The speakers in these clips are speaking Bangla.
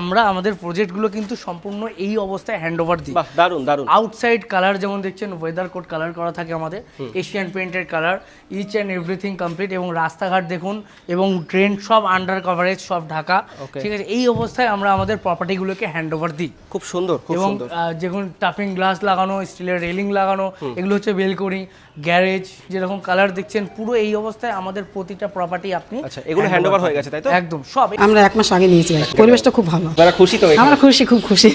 আমরা আমাদের প্রজেক্টগুলো কিন্তু সম্পূর্ণ এই অবস্থায় হ্যান্ড ওভার দিই। বাহ দারুণ দারুণ আউটসাইড কালার যেমন দেখছেন ওয়েদার কোড কালার করা থাকে আমাদের। Asian পেন্টের colour each and everything complete এবং রাস্তাঘাট দেখুন এবং ট্রেন সব আন্ডার কভারেজ সব ঢাকা। ঠিক আছে এই অবস্থায় আমরা আমাদের প্রপার্টিগুলোকে হ্যান্ড ওভার দিই। খুব সুন্দর এবং যেমন টাফিং গ্লাস লাগানো স্টিলের রেলিং লাগানো এগুলো হচ্ছে বেলকনি গ্যারেজ যেরকম কালার দেখছেন পুরো এই অবস্থায় আমাদের প্রতিটা প্রপার্টি আপনি আচ্ছা এগুলো হ্যান্ড ওভার হয়ে গেছে তাই তো? একদম সব আমরা এক মাস আগে নিয়েছি পরিবেশটা খুব ভালো। আপনারা খুশি তো আমরা খুশি খুব খুশি।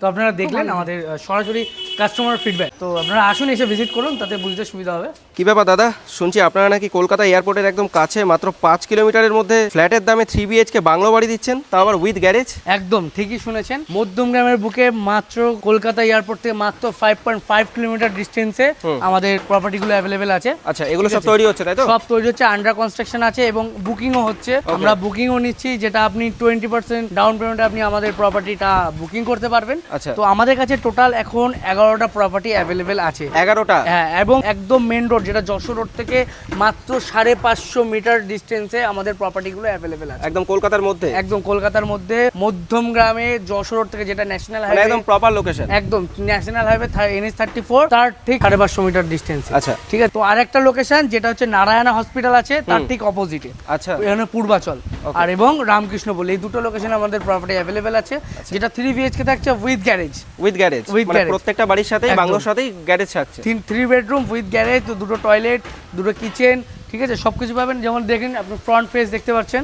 তো আপনারা দেখলেন আমাদের সরাসরি কাস্টমার ফিডব্যাক তো আপনারা আসুন এসে ভিজিট করুন তাতে বুঝতে সুবিধা হবে। কি ব্যাপার দাদা? শুনছি আপনারা নাকি কলকাতা এয়ারপোর্টের একদম কাছে মাত্র পাঁচ কিলোমিটারের মধ্যে ফ্ল্যাটের দামে থ্রি বিএইচকে বাংলো বাড়ি দিচ্ছেন তা আবার উইথ গ্যারেজ একদম ঠিকই শুনেছেন। মধ্যমগ্রামের বুকে মাত্র কলকাতা এয়ারপোর্ট থেকে মাত্র ফাইভ পয়েন্ট ফাইভ কিলোমিটার ডিস্টেন্সে আমাদের প্রপার্টিগুলো অ্যাভেলেবেল আছে। আচ্ছা এগুলো সব তৈরি হচ্ছে তাই তো? সব তৈরি হচ্ছে আন্ডার কনস্ট্রাকশন আছে এবং বুকিংও হচ্ছে। আমরা বুকিংও নিচ্ছি যেটা আপনি টোয়েন্টি পার্সেন্ট ডাউন পেমেন্টে আপনি আমাদের প্রপার্টিটা বুকিং করতে পারবেন। আচ্ছা। তো আমাদের কাছে টোটাল এখন এগারোটা প্রপার্টি অ্যাভেলেবেল আছে। এগারোটা? হ্যাঁ এবং একদম মেন রোড যেটা যশোর রোড থেকে মাত্র সাড়ে পাঁচশো মিটার ডিস্টেন্সে আমাদের প্রপার্টিগুলো অ্যাভেলেবেল আছে। একদম কলকাতার মধ্যে? একদম কলকাতার মধ্যে মধ্যম গ্রামে যশোর রোড থেকে যেটা ন্যাশনাল মানে হাইওয়ে একদম প্রপার লোকেশন একদম national highway NS thirty four তার ঠিক সাড়ে পাঁচশো মিটার ডিস্টেন্স আচ্ছা। ঠিক আছে? তো আরেকটা লোকেশন যেটা হচ্ছে নারায়ণা হসপিটাল আছে তার ঠিক অপোজিটে আচ্ছা। এখানে পূর্বাচল। আর এবং রামকৃষ্ণ বলে। এই দুটো লোকেশন আমাদের প্রপার্টি অ্যাভেলেবেল আছে। আচ্ছা। যেটা থ্রি বিএইচকে থাকছে with garage with garage with মানে প্রত্যেকটা বাড়ির সাথে। বাংলোর সাথেই গ্যারেজ থাকছে। থ্রি বেডরুম উইথ গ্যারেজ দুটো টয়লেট দুটো কিচেন ঠিক আছে? সবকিছু পাবেন। যেমন দেখেন আপনি ফ্রন্ট ফেস দেখতে পাচ্ছেন।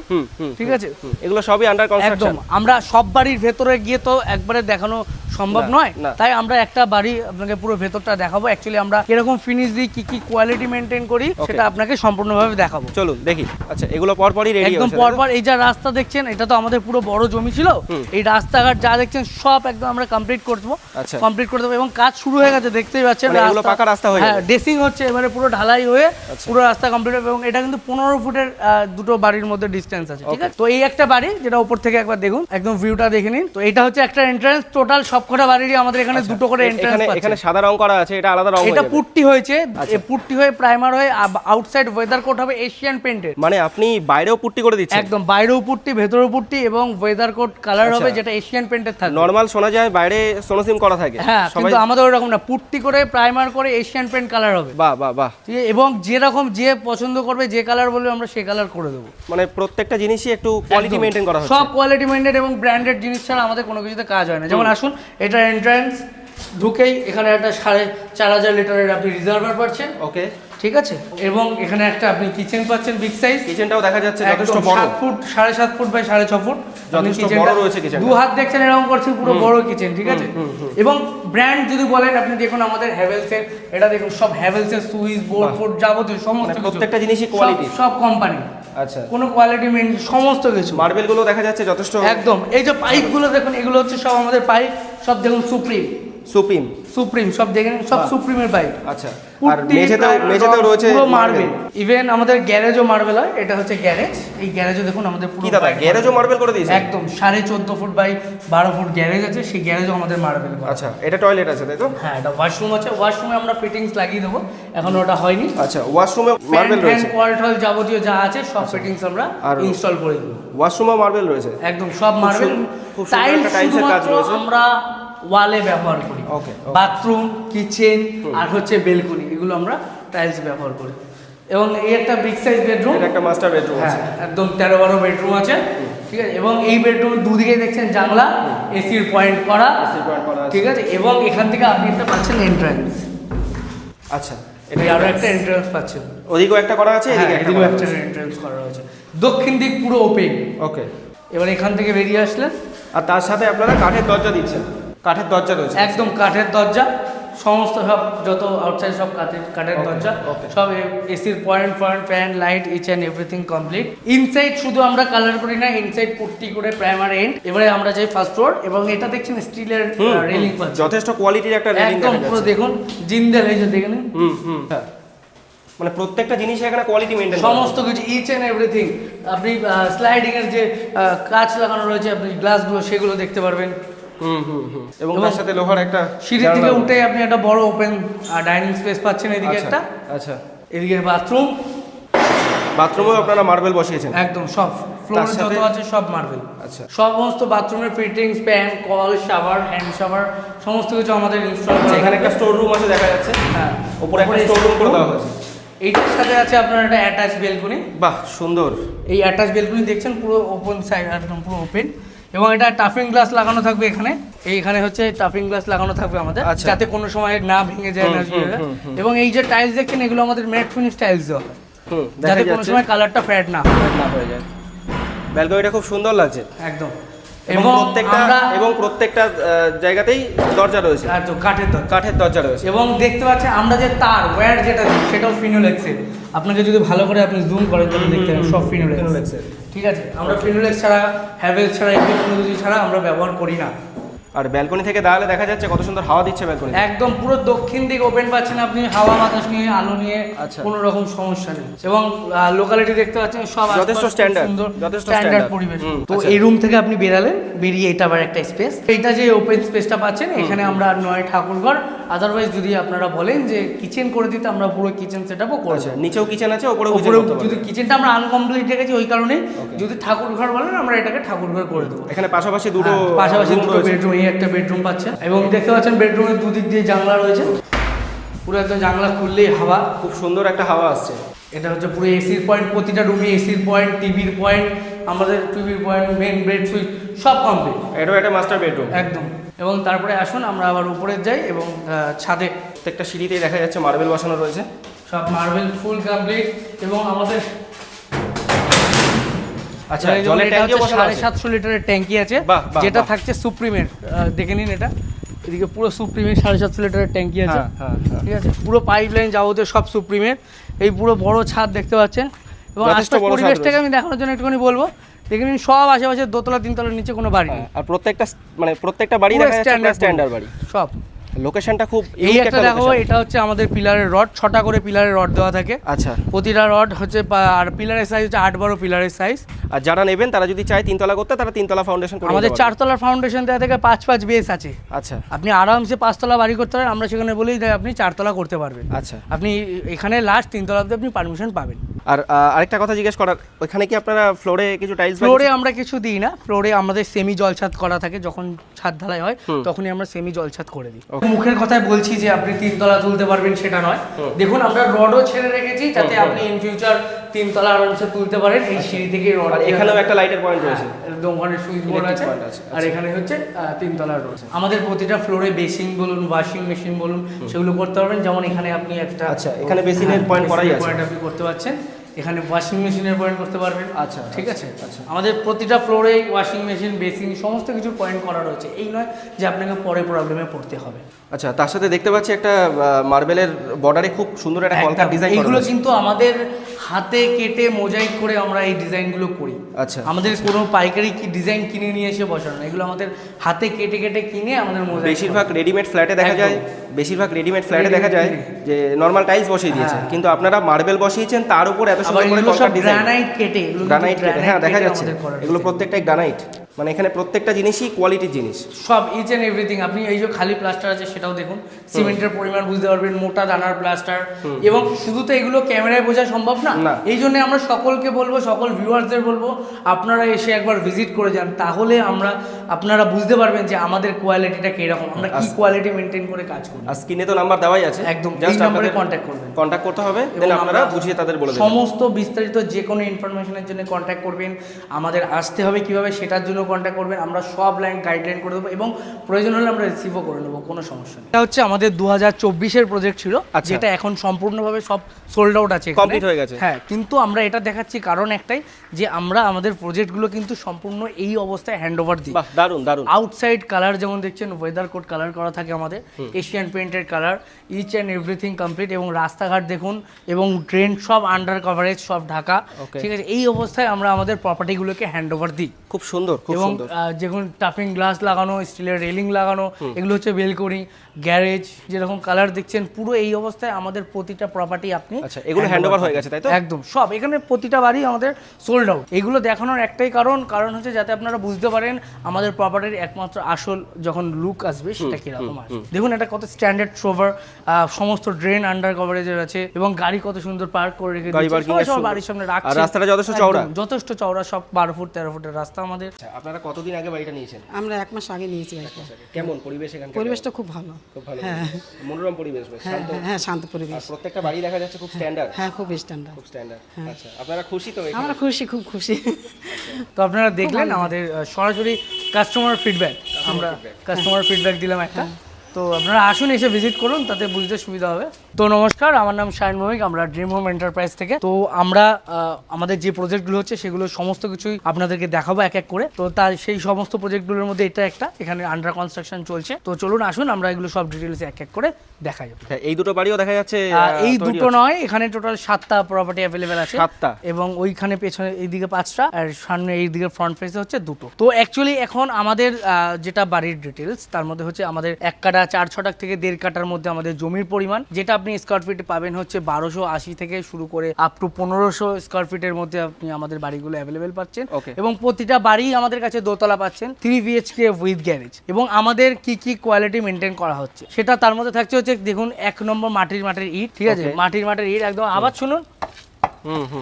ঠিক আছে? এগুলো সবই আন্ডার কনস্ট্রাকশন আমরা সব বাড়ির ভেতরে গিয়ে তো একবারে দেখানো সম্ভব নয়। তাই আমরা একটা বাড়ি আপনাকে পুরো ভেতরটা দেখাবো। অ্যাকচুয়ালি আমরা কীরকম ফিনিশ দিই কি কি কোয়ালিটি মেনটেন করি সেটা আপনাকে সম্পূর্ণভাবে দেখাবো। চলুন দেখি। আচ্ছা এগুলো পরপরই রেডি একদম পরপর এই যা রাস্তা দেখছেন এটা তো আমাদের পুরো বড় জমি ছিল। এই রাস্তাঘাট যা দেখছেন সব একদম আমরা কমপ্লিট করব আচ্ছা। কমপ্লিট করে দেবো এবং কাজ শুরু হয়ে গেছে দেখতেই পাচ্ছেন মানে এগুলো পাকা রাস্তা হয়ে হ্যাঁ ড্রেসিং হচ্ছে এবারে পুরো ঢালাই হয়ে পুরো রাস্তা কমপ্লিট এবং এটা কিন্তু পনেরো ফুটের দুটো বাড়ির মধ্যে ডিস্টেন্স আছে ঠিক আছে? তো এই একটা বাড়ি যেটা উপর থেকে একবার দেখুন একদম ভিউটা দেখে নিন। তো এটা হচ্ছে একটা এন্ট্রান্স টোটাল সবকটা বাড়িরই আমাদের এখানে দুটো করে এন্ট্রান্স এখানে সাদা রং করা আছে এটা আলাদা রং এটা। পুট্টি হয়েছে আচ্ছা। পুট্টি হয়ে প্রাইমার হয়ে আউটসাইড ওয়েদার কোট হবে এশিয়ান পেন্টের মানে আপনি বাইরেও পুট্টি করে দিচ্ছেন? একদম বাইরেও পুট্টি ভেতরেও পুট্টি এবং ওয়েদার কোট কালার হবে আচ্ছা। যেটা এশিয়ান পেন্টের থাকে নরমাল শোনা যায় বাইরে সোনোসিম করা থাকে। হ্যাঁ কিন্তু আমাদের ওরকম না পুট্টি করে প্রাইমার করে এশিয়ান পেন্ট কালার হবে। বাহ বাহ বাহ। এবং যেরকম যে পছন্দ করবে যে কালার বলবে আমরা সে কালার করে দেবো। মানে প্রত্যেকটা জিনিসই একটু কোয়ালিটি। মেনটেন করা হয় সব কোয়ালিটি মেনটেন এবং ব্র্যান্ডেড জিনিস ছাড়া আমাদের কোনো কিছুতে কাজ হয় না। যেমন আসুন এটা এন্ট্রান্স ঢুকেই এখানে একটা সাড়ে চার হাজার লিটারের আপনি রিজার্ভার পাচ্ছেন। ওকে ঠিক আছে? এবং এখানে একটা আপনি কিচেন পাচ্ছেন বিগ সাইজ কিচেনটাও দেখা যাচ্ছে যথেষ্ট বড়। সাত ফুট সাড়ে সাত ফুট বাই সাড়ে ছ ফুট। যথেষ্ট বড় রয়েছে kitchen টা। দু হাত দেখছেন এরকম করছে পুরো বড় কিচেন ঠিক আছে? এবং ব্র্যান্ড যদি বলেন আপনি দেখুন আমাদের হ্যাভেলস এর এটা দেখুন সব হ্যাভেলস এর সুইচ বোর্ড ফোর্ড যাবতীয় সমস্ত মানে প্রত্যেকটা জিনিসই কোয়ালিটি সব কোম্পানি আচ্ছা। কোনো কোয়ালিটি মেন সমস্ত কিছু। মার্বেলগুলো দেখা যাচ্ছে যথেষ্ট। একদম। এই যে পাইপগুলো দেখুন এগুলো হচ্ছে সব আমাদের পাইপ সব দেখুন সুপ্রিম সুপিম সুপ্রিম সব দেখেন সব সুপ্রিমের পাইপ আচ্ছা আর মেঝেতেও মেঝেতেও রয়েছে পুরো মার্বেল ইভেন আমাদের গ্যারেজও মার্বেল হয় এটা হচ্ছে গ্যারেজ এই গ্যারেজও দেখুন আমাদের পুরো দাদা গ্যারেজও মার্বেল করে দিয়েছে? একদম সাড়ে চোদ্দ ফুট বাই বারো ফুট গ্যারেজ আছে সেই গ্যারেজও আমাদের মার্বেল আচ্ছা এটা টয়লেট আছে তাই তো? হ্যাঁ এটা ওয়াশরুম আছে। ওয়াশরুমে আমরা ফিটিংস লাগিয়ে দেবো এখন ওটা হয়নি। আচ্ছা ওয়াশরুমে মার্বেল রয়েছে। কোয়াল টল যাবতীয় যা আছে সব ফিটিংস আমরা আর- ইনস্টল করে দেবো। ওয়াশরুমে মার্বেল রয়েছে? একদম সব মার্বেল টাইলস কাজ রয়েছে। আমরা ওয়ালে ব্যবহার করি। Okay. বাথরুম কিচেন আর হচ্ছে বেলকনি এগুলো আমরা টাইলস ব্যবহার করি। এবং এই একটা বিগ সাইজ বেডরুম একটা মাস্টার বেডরুম হ্যাঁ আছে। একদম তেরো বারো বেডরুম আছে ঠিক আছে? এবং এই বেডরুম দুদিকে দেখছেন জানলা এসির পয়েন্ট করা। আছে। ঠিক আছে? এবং এখান থেকে আপনি একটা পাচ্ছেন এন্ট্রান্স আচ্ছা এটা আরও একটা এন্ট্রান্স পাচ্ছেন। ওদিকেও একটা করা আছে হ্যাঁ এদিকে একটা এদিকেও একটা এন্ট্রান্স করা রয়েছে দক্ষিণ দিক পুরো ওপেন ওকে এবার এখান থেকে বেরিয়ে আসলেন। আর তার সাথে আপনারা কাঠের দরজা দিচ্ছেন। কাঠের দরজা রয়েছে। একদম কাঠের দরজা সমস্ত সব যত আউটসাইড সব কাঠের কাঠের দরজা সব এসির point point fan light each and everything complete inside শুধু আমরা কালার করি না ইনসাইড পুট্টি করে প্রাইমার এন্ড এবারে আমরা যাই ফার্স্ট ফ্লোর এবং এটা দেখছেন স্টিলের রেলিং যথেষ্ট কোয়ালিটির একটা রেলিং একদম পুরো দেখুন জিন্দেল এই যে দেখে নিন হুম হুম। হ্যাঁ। মানে প্রত্যেকটা জিনিস এখানে কোয়ালিটি মেনটেন সমস্ত কিছু ইচ অ্যান্ড এভরিথিং আপনি স্লাইডিং এর যে কাঁচ লাগানো রয়েছে আপনি গ্লাসগুলো সেগুলো দেখতে পারবেন। এবং এবং তার সাথে লোহার একটা সিঁড়ি থেকে উঠে আপনি একটা বড় ওপেন ডাইনিং স্পেস পাচ্ছেন এদিকে আচ্ছা, একটা। আচ্ছা। এদিকে বাথরুম বাথরুমেও আপনারা মার্বেল বসিয়েছেন? একদম সব। ফ্লোর যত আছে সব মার্বেল আচ্ছা। সমস্ত বাথরুমের ফিটিংস প্যান কল শাওয়ার হ্যান্ড শাওয়ার সমস্ত কিছু আমাদের ইনস্টল আচ্ছা, এখানে একটা স্টোর রুম আছে দেখা যাচ্ছে। হ্যাঁ। ওপরে একটা স্টোর রুম করে দেওয়া হয়েছে। এইটার সাথে আছে আপনার একটা অ্যাটাচ বেলকনি বাহ সুন্দর। এই অ্যাটাচ বেলকনি দেখছেন পুরো ওপেন সাইড একদম পুরো ওপেন এবং এটা টাফিং গ্লাস লাগানো থাকবে এখানে। এইখানে হচ্ছে টাফিং গ্লাস লাগানো থাকবে আমাদের আচ্ছা। যাতে কোনো সময় না ভেঙে যায় না এবং এই যে টাইলস দেখছেন এগুলো আমাদের ম্যাট ফিনিশ টাইলস দেওয়া হয়। যাতে কোনো সময় কালারটা ফ্যাড না ফ্যাড না হয়ে যায়। ব্যালকনিটা খুব সুন্দর লাগছে। একদম। এবং প্রত্যেকটা আমরা এবং প্রত্যেকটা জায়গাতেই দরজা রয়েছে। তো কাঠের দরজা। কাঠের দরজা রয়েছে। এবং দেখতে পাচ্ছেন আমরা যে তার ওয়্যার যেটা দিই সেটাও ফিনোলেক্সের আপনাকে যদি ভালো করে আপনি জুম করেন তাহলে দেখতে পাবেন সব ফিনোলেক্স। ঠিক আছে? আমরা ফিনোলেক্স ছাড়া হ্যাভেলস ছাড়া এই টেকনোলজি ছাড়া আমরা ব্যবহার করি না। আর ব্যালকনি থেকে দাঁড়ালে দেখা যাচ্ছে কত সুন্দর হাওয়া দিচ্ছে ব্যালকনি একদম পুরো দক্ষিণ দিক ওপেন পাচ্ছেন আপনি হাওয়া বাতাস নিয়ে আলো নিয়ে আচ্ছা। কোনো রকম সমস্যা নেই। এবং লোকালিটি দেখতে পাচ্ছেন সব যথেষ্ট সুন্দর যথেষ্ট স্ট্যান্ডার্ড পরিবেশ। তো আচ্ছা। এই রুম থেকে আপনি বেরালেন বেরিয়ে এটা আবার একটা স্পেস এইটা যে ওপেন স্পেসটা পাচ্ছেন এখানে আমরা নয় ঠাকুরঘর। আদারওয়াইজ যদি আপনারা বলেন যে কিচেন করে দিতে আমরা পুরো কিচেন সেটআপও করে দেবো। নিচেও কিচেন আছে ওপরেও উপরে যদি কিচেনটা আমরা আনকমপ্লিট রেখেছি ওই কারণে যদি ঠাকুর ঘর বলেন আমরা এটাকে ঠাকুর ঘর করে দেবো। এখানে পাশাপাশি দুটো হ্যাঁ, পাশাপাশি দুটো বেডরুম একটা বেডরুম পাচ্ছেন এবং দেখতে পাচ্ছেন বেডরুমের দুদিক দিয়ে জানলা রয়েছে। পুরো একদম জানলা খুললেই হাওয়া খুব সুন্দর একটা হাওয়া আসছে। এটা হচ্ছে পুরো এসির পয়েন্ট প্রতিটা রুমে এসির পয়েন্ট টিভির পয়েন্ট আমাদের টিভির পয়েন্ট মেন বেড সুইচ সব কমপ্লিট এটাও একটা মাস্টার বেডরুম একদম। এবং তারপরে আসুন আমরা আবার উপরে যাই এবং ছাদে প্রত্যেকটা সিঁড়িতেই দেখা যাচ্ছে মার্বেল বসানো রয়েছে। সব মার্বেল ফুল কমপ্লিট এবং আমাদের আচ্ছা জলের বসানো সাড়ে আছে? সাতশো লিটারের ট্যাঙ্কি আছে। যেটা থাকছে সুপ্রিমের দেখে নিন এটা। এদিকে পুরো সুপ্রিমের সাড়ে সাতশো লিটারের ট্যাঙ্কি আছে। হ্যাঁ, হ্যাঁ, হ্যাঁ। ঠিক আছে? পুরো পাইপ লাইন যাবতীয় সব সুপ্রিমের এই পুরো বড় ছাদ দেখতে পাচ্ছেন। এবং আশপাশ পরিবেশটাকে আমি দেখানোর জন্য একটুখানি বলব। দেখে নিন সব আশেপাশে দোতলা তিনতলার নিচে কোনো বাড়ি নেই। আর প্রত্যেকটা মানে প্রত্যেকটা বাড়ি দেখা যাচ্ছে স্ট্যান্ডার্ড বাড়ি। সব। লোকেশনটা খুব এই একটা দেখো এটা হচ্ছে আমাদের পিলারের রড ছটা করে পিলারের রড দেওয়া থাকে। আচ্ছা। প্রতিটা রড হচ্ছে আর পিলারের সাইজ হচ্ছে আট বারো পিলারের সাইজ আর যারা নেবেন তারা যদি চায় তিনতলা করতে তারা তিনতলা ফাউন্ডেশন আমাদের। চারতলার ফাউন্ডেশন দেওয়া থেকে পাঁচ পাঁচ বেস আছে। আচ্ছা। আপনি আরামসে পাঁচতলা বাড়ি করতে পারেন আমরা সেখানে বলেই দেয় আপনি চারতলা করতে পারবেন। আচ্ছা। আপনি এখানে লাস্ট তিনতলা অব্দি আপনি পারমিশন পাবেন। আর আরেকটা কথা জিজ্ঞেস করার ওখানে কি আপনারা ফ্লোরে কিছু টাইলস ফ্লোরে আমরা কিছু দিই না। ফ্লোরে আমাদের সেমি জলছাদ করা থাকে যখন ছাদ ঢালাই হয় তখনই আমরা সেমি জলছাদ করে দিই. মুখের কথায় বলছি যে আপনি তিনতলা তুলতে পারবেন সেটা নয়। দেখুন আমরা রডও ছেড়ে রেখেছি যাতে আপনি ইন ফিউচার তিনতলা আরামসে তুলতে পারেন এই সিঁড়ি থেকে রড এখানেও একটা লাইটের পয়েন্ট রয়েছে। একদম ওখানে সুইচ বোর্ড আছে। আর এখানে হচ্ছে তিনতলা রয়েছে আমাদের প্রতিটা ফ্লোরে বেসিন বলুন ওয়াশিং মেশিন বলুন সেগুলো করতে পারবেন। যেমন এখানে আপনি একটা আচ্ছা, এখানে বেসিনের point করাই আছে। পয়েন্ট আপনি করতে পারছেন। এখানে ওয়াশিং মেশিনের পয়েন্ট করতে পারবেন আচ্ছা, ঠিক আছে? আচ্ছা। আমাদের প্রতিটা ফ্লোরে ওয়াশিং মেশিন বেসিন সমস্ত কিছু পয়েন্ট করা রয়েছে। এই নয় যে আপনাকে পরে প্রবলেমে পড়তে হবে। আচ্ছা তার সাথে দেখতে পাচ্ছি একটা মার্বেলের বর্ডারে খুব সুন্দর একটা ডিজাইন এইগুলো কিন্তু আমাদের হাতে কেটে মোজাইক করে আমরা এই ডিজাইনগুলো করি। আচ্ছা। আমাদের কোনো পাইকারি কি ডিজাইন কিনে নিয়ে এসে বসানো এগুলো আমাদের হাতে কেটে কেটে কিনে আমাদের মোজাইক বেশিরভাগ রেডিমেড ফ্ল্যাটে দেখা যায় বেশিরভাগ রেডিমেড ফ্ল্যাটে দেখা যায় যে নর্মাল টাইলস বসিয়ে দিয়েছে। হ্যাঁ। কিন্তু আপনারা মার্বেল বসিয়েছেন তার উপর এত সুন্দর করে গ্রানাইট কেটে গ্রানাইট হ্যাঁ দেখা যাচ্ছে। এগুলো। প্রত্যেকটাই গ্রানাইট মানে এখানে প্রত্যেকটা জিনিসই কোয়ালিটির জিনিস। সব ইচ এন্ড এভরিথিং আপনি এই যে খালি প্লাস্টার আছে সেটাও দেখুন। সিমেন্টের পরিমাণ বুঝতে পারবেন মোটা দানার প্লাস্টার এবং শুধু তো এগুলো ক্যামেরায় বোঝা সম্ভব না। না। এই জন্য আমরা সকলকে বলব সকল ভিউয়ার্সদের বলব আপনারা এসে একবার ভিজিট করে যান তাহলে আমরা আপনারা বুঝতে পারবেন যে আমাদের কোয়ালিটিটা কীরকম আমরা কি কোয়ালিটি মেনটেন করে কাজ করি। আর স্ক্রিনে তো নাম্বার দেওয়াই আছে। একদম জাস্ট আপনাদের কন্ট্যাক্ট করবেন। কন্ট্যাক্ট করতে হবে দেন আপনারা বুঝিয়ে তাদের বলে দেবেন। সমস্ত বিস্তারিত যে কোনো ইনফরমেশনের জন্য কন্ট্যাক্ট করবেন। আমাদের আসতে হবে কীভাবে সেটার জন্য কন্ট্যাক্ট করবেন। আমরা সব লাইন গাইডলাইন করে দেবো এবং প্রয়োজন হলে আমরা রিসিভও করে নেব কোনো সমস্যা নেই। এটা হচ্ছে আমাদের দু হাজার চব্বিশের প্রজেক্ট ছিল আচ্ছা। যেটা এখন সম্পূর্ণভাবে সব সোল্ড আউট আছে। Complete হয়ে গেছে। হ্যাঁ কিন্তু আমরা এটা দেখাচ্ছি কারণ একটাই যে আমরা আমাদের প্রজেক্টগুলো কিন্তু সম্পূর্ণ এই অবস্থায় হ্যান্ড ওভার দিই দারুণ দারুণ আউটসাইড কালার যেমন দেখছেন ওয়েদার কোড কালার করা থাকে আমাদের Asian পেইন্টের colour each and everything complete এবং রাস্তাঘাট দেখুন এবং ট্রেন সব আন্ডার কভারেজ সব ঢাকা। ঠিক আছে এই অবস্থায় আমরা আমাদের প্রপার্টিগুলোকে হ্যান্ড ওভার দিই। খুব সুন্দর এবং যেমন টাফিং গ্লাস লাগানো স্টিলের রেলিং লাগানো এগুলো হচ্ছে বেলকনি গ্যারেজ যেরকম কালার দেখছেন পুরো এই অবস্থায় আমাদের প্রতিটা প্রপার্টি আপনি আচ্ছা এগুলো হ্যান্ড ওভার হয়ে গেছে তাই তো? একদম সব এখানে প্রতিটা বাড়ি আমাদের সোল্ড আউট এগুলো দেখানোর একটাই কারণ কারণ হচ্ছে যাতে আপনারা বুঝতে পারেন আমাদের আমাদের প্রপার্টির একমাত্র আসল যখন লুক আসবে সেটা কীরকম আসবে? দেখুন এটা কত স্ট্যান্ডার্ড ট্রোভার সমস্ত ড্রেন আন্ডার কভারেজের আছে এবং গাড়ি কত সুন্দর পার্ক করে রেখে দিয়েছে। বাড়ির সামনে রাখছে। রাস্তাটা যথেষ্ট চওড়া? যথেষ্ট চওড়া সব বারো ফুট তেরো ফুটের রাস্তা আমাদের। আচ্ছা আপনারা কতদিন আগে বাড়িটা নিয়েছেন? আমরা এক মাস আগে নিয়েছি কেমন পরিবেশ এখানে পরিবেশটা খুব ভালো। খুব ভালো। হ্যাঁ। মনোরম পরিবেশ হ্যাঁ শান্ত। হ্যাঁ, হ্যাঁ শান্ত পরিবেশ। প্রত্যেকটা বাড়ি দেখা যাচ্ছে খুব স্ট্যান্ডার্ড হ্যাঁ খুব স্ট্যান্ডার্ড খুব স্ট্যান্ডার্ড আচ্ছা আপনারা খুশি তো আমরা খুশি খুব খুশি। তো আপনারা দেখলেন আমাদের সরাসরি কাস্টমার ফিডব্যাক আমরা কাস্টমার ফিডব্যাক দিলাম একটা। তো আপনারা আসুন এসে ভিজিট করুন তাতে বুঝতে সুবিধা হবে। তো নমস্কার আমার নাম শায়ন ভৌমিক আমরা ড্রিম হোম এন্টারপ্রাইজ থেকে। তো আমরা আমাদের যে প্রজেক্টগুলো হচ্ছে সেগুলো সমস্ত কিছুই আপনাদেরকে দেখাবো এক এক করে। তো তার সেই সমস্ত প্রজেক্টগুলোর মধ্যে এটা একটা এখানে আন্ডার কনস্ট্রাকশন চলছে। তো চলুন আসুন আমরা এগুলো সব ডিটেলস এক এক করে দেখাই। হ্যাঁ, এই দুটো বাড়িও দেখা যাচ্ছে এই দুটো নয় এখানে টোটাল সাতটা প্রপার্টি অ্যাভেলেবেল আছে। সাতটা? এবং ওইখানে পেছনে এইদিকে পাঁচটা আর সামনে এইদিকে ফ্রন্ট ফেসে হচ্ছে দুটো। তো অ্যাকচুয়ালি এখন আমাদের যেটা বাড়ির ডিটেলস তার মধ্যে হচ্ছে আমাদের এক কাটা চার ছটাক থেকে দেড় কাটার মধ্যে আমাদের জমির পরিমাণ যেটা আপনি স্কোয়ার ফিটে পাবেন হচ্ছে বারোশো আশি থেকে শুরু করে আপ টু পনেরোশো স্কোয়ার ফিটের মধ্যে আপনি আমাদের বাড়িগুলো অ্যাভেলেবেল পাচ্ছেন। এবং প্রতিটা বাড়ি আমাদের কাছে দোতলা পাচ্ছেন থ্রি বিএইচকে উইথ গ্যারেজ এবং আমাদের কি কি কোয়ালিটি মেনটেন করা হচ্ছে সেটা তার মধ্যে থাকছে হচ্ছে দেখুন এক নম্বর মাটির মাটির ইট ঠিক আছে? মাটির মাটির ইট একদম আবার শুনুন।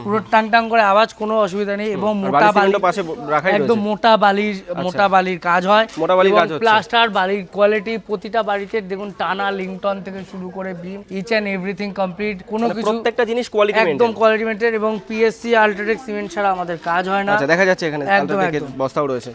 পুরো টাং টাং করে আওয়াজ কোনো অসুবিধা নেই এবং মোটা বালির বালি পাশে রাখাই একদম মোটা বালির মোটা বালির কাজ হয়। মোটা বালির কাজ হচ্ছে। প্লাস্টার বালির কোয়ালিটি প্রতিটা বাড়িতে দেখুন টানা লিংটন থেকে শুরু করে beam each and everything complete কোনো মানে কিছু প্রত্যেকটা জিনিস কোয়ালিটি একদম কোয়ালিটি মেনটেন এবং পিএসসি আল্ট্রাটেক সিমেন্ট ছাড়া আমাদের কাজ হয় না। আচ্ছা দেখা যাচ্ছে এখানে একদম, আলট্রাটেকের। বস্তাও রয়েছে।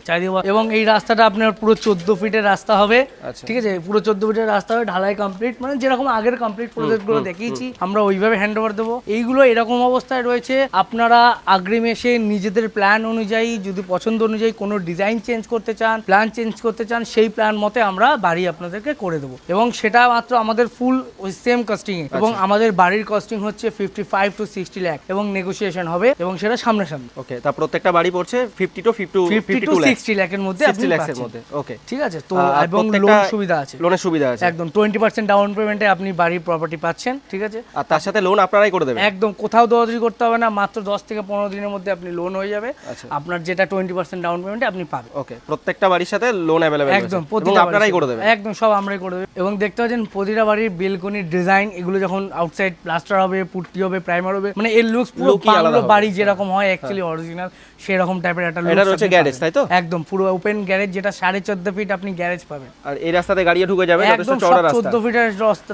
এবং এই রাস্তাটা আপনার পুরো চোদ্দ ফিটের রাস্তা হবে। আচ্ছা। ঠিক আছে? পুরো চোদ্দ ফিটের রাস্তা হবে ঢালাই কমপ্লিট মানে যেরকম আগের কমপ্লিট প্রজেক্টগুলো দেখিয়েছি আমরা ওইভাবে হ্যান্ড ওভার দেবো। এইগুলো এরকম অবস্থায় রয়েছে। আপনারা আগ্রিমেশে নিজেদের প্ল্যান অনুযায়ী যদি পছন্দ অনুযায়ী কোনো ডিজাইন চেঞ্জ করতে চান প্ল্যান চেঞ্জ করতে চান সেই প্ল্যান মতে আমরা বাড়ি আপনাদেরকে করে দেবো। এবং সেটা মাত্র আমাদের ফুল ওই সেম কস্টিং এবং আমাদের বাড়ির কস্টিং হচ্ছে fifty five to sixty lakh এবং নেগোসিয়েশন হবে এবং সেটা সামনে সামনে ওকে তা প্রত্যেকটা বাড়ি পড়ছে fifty to fifty fifty to sixty ল্যাকের মধ্যে আপনি সিক্সটি মধ্যে ওকে ঠিক আছে তো এবং লোন সুবিধা আছে। লোনের সুবিধা আছে। একদম টোয়েন্টি পার্সেন্ট ডাউন পেমেন্টে আপনি বাড়ির প্রপার্টি পাচ্ছেন ঠিক আছে? আর তার সাথে লোন আপনারাই করে দেবেন। একদম কোথাও দৌড়াদৌড়ি করতে হবে না মাত্র দশ থেকে পনেরো দিনের মধ্যে আপনি লোন হয়ে যাবে। আচ্ছা। আপনার যেটা টোয়েন্টি পার্সেন্ট ডাউন পেমেন্টে আপনি পাবেন। ওকে প্রত্যেকটা বাড়ির সাথে লোন অ্যাভেলেবেল একদম প্রতিটা আপনারাই করে দেবেন। একদম সব আমরাই করে দেবো। এবং দেখতে পাচ্ছেন প্রতিটা বাড়ির বেলকনির ডিজাইন এগুলো যখন আউটসাইড প্লাস্টার হবে পুট্টি হবে প্রাইমার হবে মানে এর লুকস পুরো বাংলো বাড়ি যেরকম হয় অ্যাকচুয়ালি অরিজিনাল সেরকম টাইপের একটা এটা রয়েছে গ্যারেজ তাই তো? একদম পুরো ওপেন গ্যারেজ যেটা সাড়ে চোদ্দ ফিট আপনি গ্যারেজ পাবেন। আর এই রাস্তাতে গাড়িও ঢুকে যাবে একদম চোদ্দ ফিটের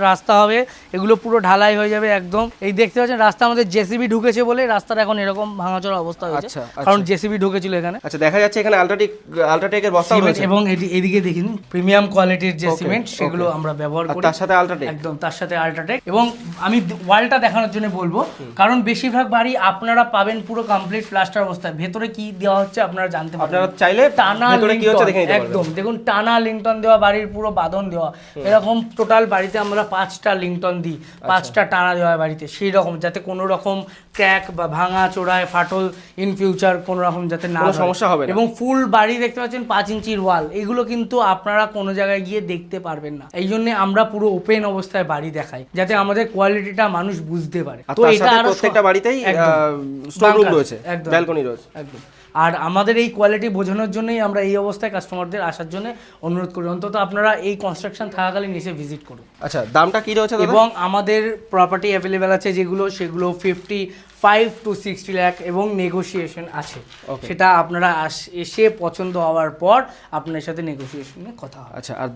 রাস্তা হবে এগুলো পুরো ঢালাই হয়ে যাবে একদম। এই দেখতে পাচ্ছেন রাস্তা আমাদের জেসিবি ঢুকেছে বলে রাস্তার এখন এরকম ভাঙাচোরা অবস্থা হয়েছে। আচ্ছা, আচ্ছা। কারণ জেসিবি ঢুকেছিল এখানে। আচ্ছা দেখা যাচ্ছে এখানে আলট্রাটেক আলট্রাটেকের সিমেন্ট রয়েছে। এবং এদি- এদিকে দেখিন প্রিমিয়াম কোয়ালিটির যে সিমেন্ট সেগুলো আমরা ব্যবহার করি। তার সাথে আলট্রাটেক একদম তার সাথে আল্ট্রাটেক এবং আমি ওয়ালটা দেখানোর জন্য বলব কারণ বেশিরভাগ বাড়ি আপনারা পাবেন পুরো কমপ্লিট প্লাস্টার অবস্থায়। ভেতরে কি দেওয়া হচ্ছে আপনারা জানতে পারবেন। আপনারা চাইলে টানা ভেতরে কি হচ্ছে দেখে একদম। দেখুন টানা লিংটন দেওয়া বাড়ির পুরো বাঁধন দেওয়া। এরকম টোটাল বাড়িতে আমরা পাঁচটা লিংটন দিই আচ্ছা। পাঁচটা টানা দেওয়া বাড়িতে সেই রকম যাতে কোনো রকম ক্র্যাক বা ভাঙা চোড়ায় ফাটল ইন ফিউচার কোনো রকম যাতে না সমস্যা হবে এবং ফুল বাড়ি দেখতে পাচ্ছেন পাঁচ ইঞ্চির ওয়াল। এগুলো কিন্তু আপনারা কোনো জায়গায় গিয়ে দেখতে পারবেন না। এই জন্য আমরা পুরো ওপেন অবস্থায় বাড়ি দেখাই যাতে আমাদের কোয়ালিটিটা মানুষ বুঝতে পারে। তার সাথে আরও প্রত্যেকটা বাড়িতেই। স্টোর রুম রয়েছে একদম। ব্যালকনি রয়েছে। একদম। আর আমাদের এই কোয়ালিটি বোঝানোর জন্যই আমরা এই অবস্থায় কাস্টমারদের আসার জন্য অনুরোধ করি। অন্তত আপনারা এই কনস্ট্রাকশন থাকাকালীন এসে ভিজিট করুন। আচ্ছা দামটা কি রয়েছে এবং আমাদের প্রপার্টি অ্যাভেলেবেল আছে যেগুলো সেগুলো fifty five to sixty lakh এবং নেগোসিয়েশন আছে। সেটা আপনারা আস- এসে পছন্দ হওয়ার পর আপনার সাথে নেগোসিয়েশনে কথা হবে। আচ্ছা আর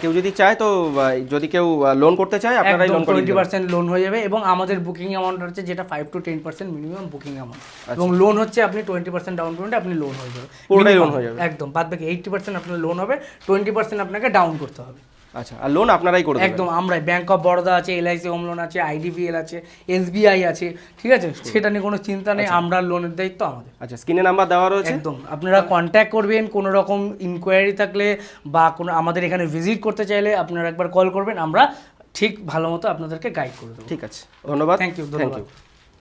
কেউ যদি চায় তো যদি কেউ লোন করতে চায় একদম লোন টোয়েন্টি পার্সেন্ট লোন হয়ে যাবে এবং আমাদের বুকিং অ্যামাউন্ট হচ্ছে যেটা five to ten percent minimum booking amount এবং লোন হচ্ছে আপনি টোয়েন্টি পার্সেন্ট ডাউন পেমেন্ট আপনি লোন হয়ে যাবে। পুরোটাই loan হয়ে যাবে। একদম বাদ বাকি এইটটি পার্সেন্ট আপনার লোন হবে টোয়েন্টি পার্সেন্ট আপনাকে ডাউন করতে হবে। আচ্ছা আর লোন আপনারাই করে একদম আমরাই। ব্যাংক অফ বরোদা আছে এলআইসি হোম লোন আছে আইডিবিএল আছে এসবিআই আছে ঠিক আছে? সেটা নিয়ে কোনো চিন্তা নেই আমরা লোনের দায়িত্ব আমাদের। আচ্ছা স্ক্রিনে নাম্বার দেওয়া রয়েছে? একদম আপনারা কন্ট্যাক্ট করবেন কোনো রকম ইনকোয়ারি থাকলে বা কোনো আমাদের এখানে ভিজিট করতে চাইলে আপনারা একবার কল করবেন আমরা ঠিক ভালো মতো আপনাদেরকে গাইড করে দেবো। ঠিক আছে ধন্যবাদ। থ্যাংক ইউ থ্যাংক ধন্যবাদ। ইউ